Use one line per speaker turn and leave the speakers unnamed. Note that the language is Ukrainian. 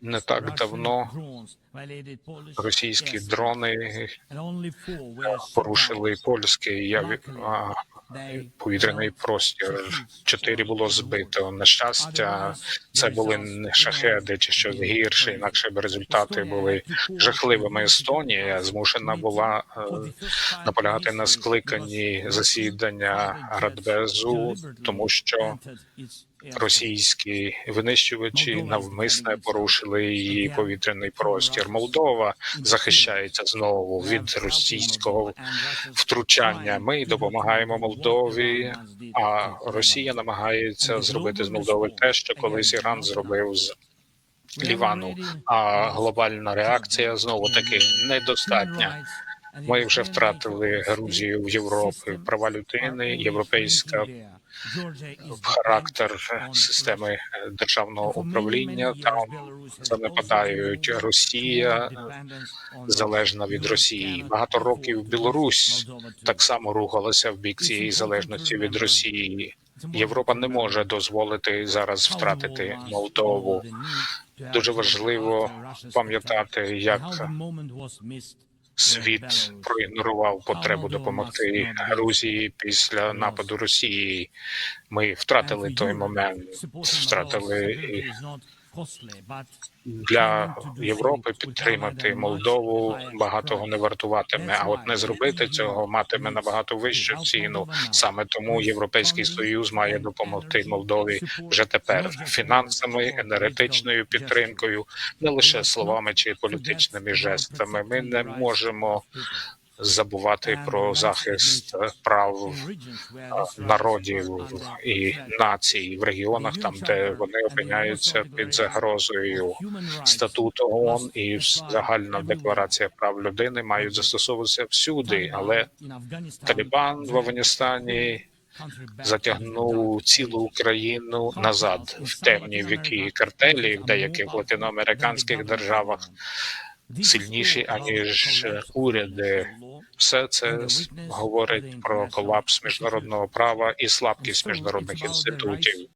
Не так давно російські дрони порушили польський повітряний простір. Чотири було збито. На щастя, це були не шахеди чи щось гірше, інакше б результати були жахливими. Естонія змушена була е, наполягати на скликанні засідання Радбезу, тому що російські винищувачі навмисне порушили її повітряний простір. Молдова захищається знову від російського втручання. Ми допомагаємо Молдові, а Росія намагається зробити з Молдови те, що колись Іран зробив з Лівану. А глобальна реакція знову таки недостатня. Ми вже втратили Грузію в Європі, права людини, європейська характер системи державного управління. Там занепадають Росія залежна від Росії. Багато років Білорусь так само рухалася в бік цієї залежності від Росії. Європа не може дозволити зараз втратити Молдову. Дуже важливо пам'ятати, як світ проігнорував потребу допомогти Грузії після нападу Росії. Ми втратили той момент, втратили для Європи підтримати Молдову багатого не вартуватиме. А от не зробити цього матиме набагато вищу ціну. Саме тому Європейський Союз має допомогти Молдові вже тепер фінансами, енергетичною підтримкою, не лише словами чи політичними жестами. Ми не можемо забувати про захист прав народів і націй в регіонах, там де вони опиняються під загрозою. Статут ООН і загальна декларація прав людини мають застосовуватися всюди, але Талібан в Афганістані затягнув цілу Україну назад в темні віки картелі в деяких латиноамериканських державах сильніші аніж уряди. Все це говорить про колапс міжнародного права і слабкість міжнародних інститутів.